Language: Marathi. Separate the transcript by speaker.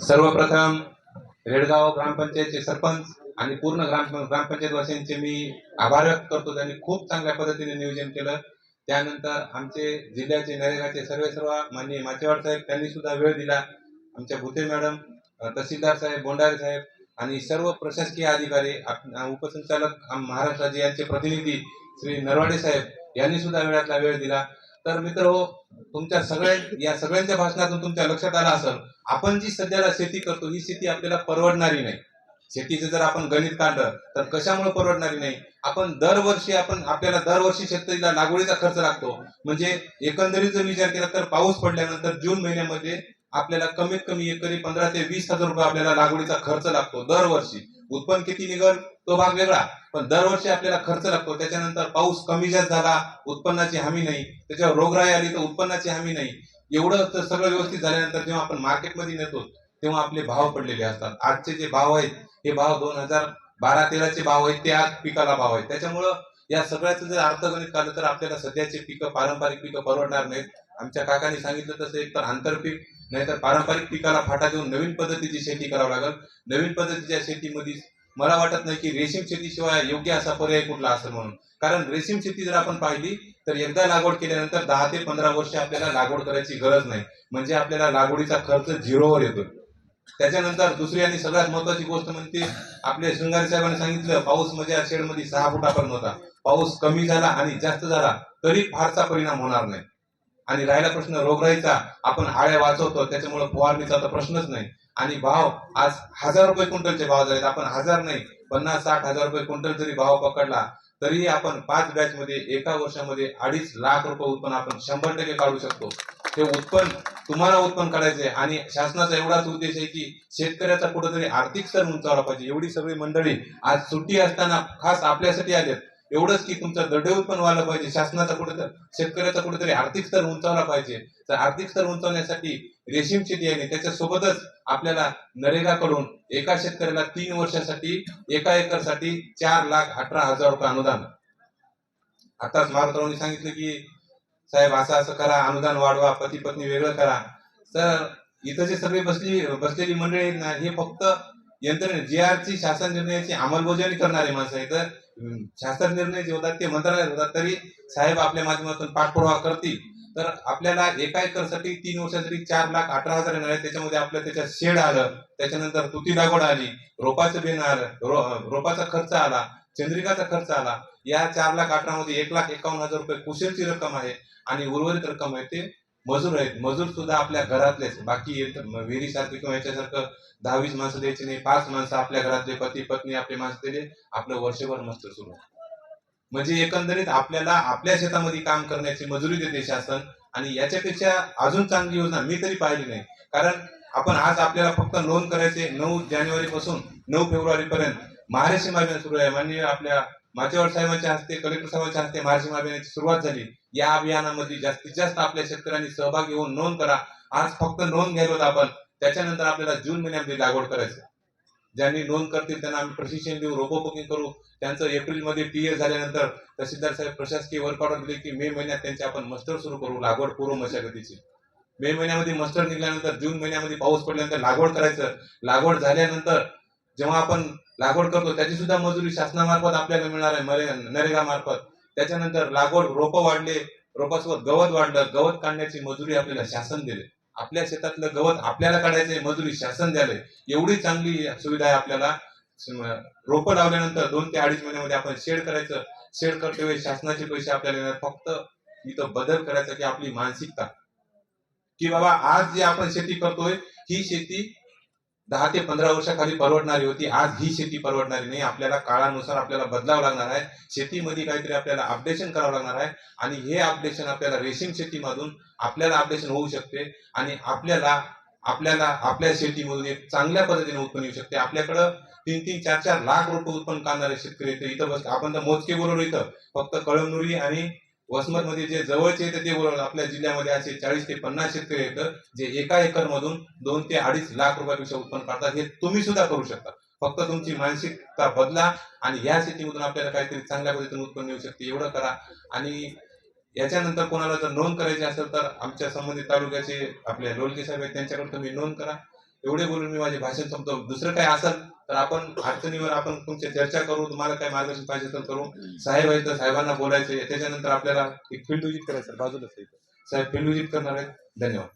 Speaker 1: सर्वप्रथम रेडगाव ग्रामपंचायतचे सरपंच आणि पूर्ण ग्राम ग्रामपंचायत वासियांचे मी आभार व्यक्त करतो. त्यांनी खूप चांगल्या पद्धतीने नियोजन केलं. त्यानंतर आमचे जिल्ह्याचे नरेगाचे सर्व सर्व माननीय माचेवाड साहेब त्यांनी सुद्धा वेळ दिला. आमच्या भुते मॅडम तहसीलदार साहेब बोंडारे साहेब आणि सर्व प्रशासकीय अधिकारी आप- उपसंचालक आम- यांचे प्रतिनिधी श्री नरवाडे साहेब यांनी सुद्धा वेळातला वेळ दिला. तर मित्र हो, तुमच्या सगळ्या या सगळ्यांच्या भाषणातून तुमच्या लक्षात आलं असेल आपण जी सध्याला शेती करतो ही शेती आपल्याला परवडणारी नाही. शेतीचं जर आपण गणित काढलं तर कशामुळे परवडणारी नाही? आपण दरवर्षी आपण आपल्याला दरवर्षी शेतकरीला लागवडीचा खर्च लागतो. म्हणजे एकंदरीत जर विचार केला तर पाऊस पडल्यानंतर जून महिन्यामध्ये आपल्याला कमीत कमी एकरी पंधरा ते वीस हजार रुपये आपल्याला लागवडीचा खर्च लागतो दरवर्षी. उत्पन्न किती निघल? तो भाग वेगळा. पण दरवर्षी आपल्याला खर्च लागतो. त्याच्यानंतर पाऊस कमी जास्त झाला उत्पन्नाची हमी नाही. त्याच्यावर रोगराई आली तर उत्पन्नाची हमी नाही. एवढं तर सगळं व्यवस्थित झाल्यानंतर जेव्हा आपण मार्केटमध्ये नेतो तेव्हा आपले भाव पडलेले असतात. आजचे जे भाव आहेत हे भाव दोन हजार बारा तेराचे भाव आहेत ते आज पिकाला भाव आहेत. त्याच्यामुळं या सगळ्याचं जर अर्थगणित काढलं तर आपल्याला सध्याचे पिकं पारंपरिक पिकं परवडणार नाहीत. आमच्या काकांनी सांगितलं तसं एकतर आंतरपीक नाहीतर पारंपरिक पिकाला फाटा देऊन नवीन पद्धतीची शेती करावी लागेल. नवीन पद्धतीच्या शेतीमध्ये मला वाटत नाही की रेशीम शेतीशिवाय योग्य असा पर्याय कुठला असेल म्हणून. कारण रेशीम शेती जर आपण पाहिली तर एकदा लागवड केल्यानंतर दहा ते पंधरा वर्ष आपल्याला लागवड करायची गरज नाही. म्हणजे आपल्याला लागवडीचा खर्च झिरोवर येतो त्याच्यानंतर दुसरी आणि सगळ्यात महत्वाची गोष्ट म्हणजे आपले शृंगारी साहेबांनी सांगितलं पाऊस म्हणजे या शेडमध्ये सहा फुटापर्यंत होता. पाऊस कमी झाला आणि जास्त झाला तरी फारसा परिणाम होणार नाही. आणि राहिला प्रश्न रोगराईचा आपण आळ्या वाचवतो त्याच्यामुळे फवारणीचा तर प्रश्नच नाही. आणि भाव आज हजार रुपये क्विंटलचे भाव झालेत. आपण हजार नाही पन्नास साठ हजार रुपये क्विंटल जरी भाव पकडला तरीही आपण पाच बॅच मध्ये एका वर्षामध्ये अडीच लाख रुपये उत्पन्न आपण शंभर टक्के काढू शकतो. ते उत्पन्न तुम्हाला उत्पन्न काढायचे आणि शासनाचा एवढाच उद्देश आहे की शेतकऱ्याचा कुठेतरी आर्थिक स्तर उंचावला पाहिजे. एवढी सगळी मंडळी आज सुट्टी असताना खास आपल्यासाठी आलेत. एवढंच की तुमचं दडे उत्पन्न व्हायला पाहिजे. शासनाचा कुठेतरी शेतकऱ्याचा कुठेतरी आर्थिक स्तर उंचावला पाहिजे. तर आर्थिक स्तर उंचावण्यासाठी रेशीम शेती आहे त्याच्यासोबतच आपल्याला नरेगाकडून एका शेतकऱ्याला तीन वर्षासाठी एका एकरसाठी चार लाख अठरा हजार रुपये अनुदान. आताच महाराष्ट्रांनी सांगितलं की साहेब असं असं करा अनुदान वाढवा पती पत्नी वेगळं करा. तर इथं जे सगळे बसली बसलेली मंडळी ना हे फक्त यंत्रणे जे ची शासन निर्णयाची अंमलबजावणी करणारे माणसं आहे तर शासन निर्णय जे होतात ते मंत्रालयात होतात तरी साहेब आपल्या माध्यमातून पाठपुरावा करतील. तर आपल्याला एका एकरसाठी तीन वर्षासाठी चार लाख अठरा हजार येणार आहे त्याच्यामध्ये आपल्या त्याच्यात शेड आलं त्याच्यानंतर तुती लागवड आली रोपाचं बेन आलं रो- रोपाचा खर्च आला चंद्रिकाचा खर्च आला या चार लाख अठरा मध्ये एक लाख एकावन्न हजार रुपये कुशलची रक्कम आहे आणि उर्वरित रक्कम आहे ते मजूर आहेत मजूर सुद्धा आपल्या घरातलेच बाकी विहिरीसारखं किंवा याच्यासारखं दहावीस माणसं द्यायची नाही पाच माणसं आपल्या घरातले पती पत्नी आपले माणसं दिले आपलं वर्षभर मस्त सुरू आहे. म्हणजे एकंदरीत आपल्याला आपल्या शेतामध्ये काम करण्याची मजुरी देते शासन आणि याच्यापेक्षा अजून चांगली योजना मी तरी पाहिली नाही. कारण आपण आज आपल्याला फक्त नोंद करायचे नऊ जानेवारी पासून नऊ फेब्रुवारी पर्यंत महाराष्ट्र महाभियान सुरू आहे. माननीय आपल्या माचेवाड साहेबांच्या हस्ते कलेक्टर साहेबांच्या हस्ते महाराष्ट्र महाभियानाची सुरुवात झाली. या अभियानामध्ये जास्तीत जास्त आपल्या शेतकऱ्यांनी सहभागी होऊन नोंद करा. आज फक्त नोंद घ्यायला होतं आपण. त्याच्यानंतर आपल्याला जून महिन्यामध्ये लागवड करायचं. ज्यांनी नोंद करतील त्यांना आम्ही प्रशिक्षण देऊ रोबो बुकिंग करू. त्यांचं एप्रिलमध्ये पी ए झाल्यानंतर तहसीलदार साहेब प्रशासकीय वर्क ऑर्डर दिले की मे महिन्यात त्यांचे आपण मस्टर सुरू करू लागवड पूर्व मशागतीची. मे महिन्यामध्ये मस्टर निघाल्यानंतर जून महिन्यामध्ये पाऊस पडल्यानंतर लागवड करायचं. लागवड झाल्यानंतर जेव्हा आपण लागवड करतो त्याची सुद्धा मजुरी शासनामार्फत आपल्याला मिळणार आहे नरेगा मार्फत त्याच्यानंतर लागवड रोपं वाढले रोपासोबत गवत वाढलं गवत काढण्याची मजुरी आपल्याला शासन दिले. आपल्या शेतातलं गवत आपल्याला काढायचंय मजुरी शासन द्यालंय. एवढी चांगली सुविधा आहे आपल्याला. रोपं लावल्यानंतर दोन ते अडीच महिन्यामध्ये आपण शेड करायचं. शेड करते वेळी शासनाचे पैसे आपल्याला येणार. फक्त इथं बदल करायचा की आपली मानसिकता. की बाबा आज जी आपण शेती करतोय ही शेती दहा ते पंधरा वर्षाखाली परवडणारी होती. आज ही शेती परवडणारी नाही. आपल्याला काळानुसार आपल्याला बदलावं लागणार आहे. शेतीमध्ये काहीतरी आपल्याला अपडेशन करावं लागणार आहे. आणि हे अपडेशन आपल्याला रेशीम शेतीमधून आपल्याला अपडेशन होऊ शकते. आणि आपल्याला आपल्याला आपल्या शेतीमधून एक चांगल्या पद्धतीने उत्पन्न येऊ शकते. आपल्याकडं तीन तीन चार चार लाख रुपये उत्पन्न करणारे शेतकरी इथं इथं बस आपण तर मोजके बोलवलो इथं. फक्त कळमनुरी आणि वसमत मध्ये जे जवळचे येतं ते बोलवलं. आपल्या जिल्ह्यामध्ये असे चाळीस ते पन्नास शेतकरी येतं जे एका एकर मधून दोन ते अडीच लाख रुपयापेक्षा उत्पन्न काढतात. हे तुम्ही सुद्धा करू शकता. फक्त तुमची मानसिकता बदला आणि ह्या शेतीमधून आपल्याला काहीतरी चांगल्या पद्धतीने उत्पन्न येऊ शकते एवढं करा. आणि याच्यानंतर कोणाला जर नोंद करायची असेल तर आमच्या संबंधित तालुक्याचे आपले लोलके साहेब आहेत त्यांच्याकडे तुम्ही नोंद करा. एवढे बोलून मी माझे भाषण संपतो दुसरं काय असेल तर आपण अडचणीवर आपण तुमची चर्चा करू तुम्हाला काय मार्गदर्शन पाहिजे तर करू. साहेब आहे तर साहेबांना बोलायचे त्याच्यानंतर आपल्याला एक फील्ड विजिट करायचं बाजूला साहेब. फील्ड विजिट करणार आहेत. धन्यवाद.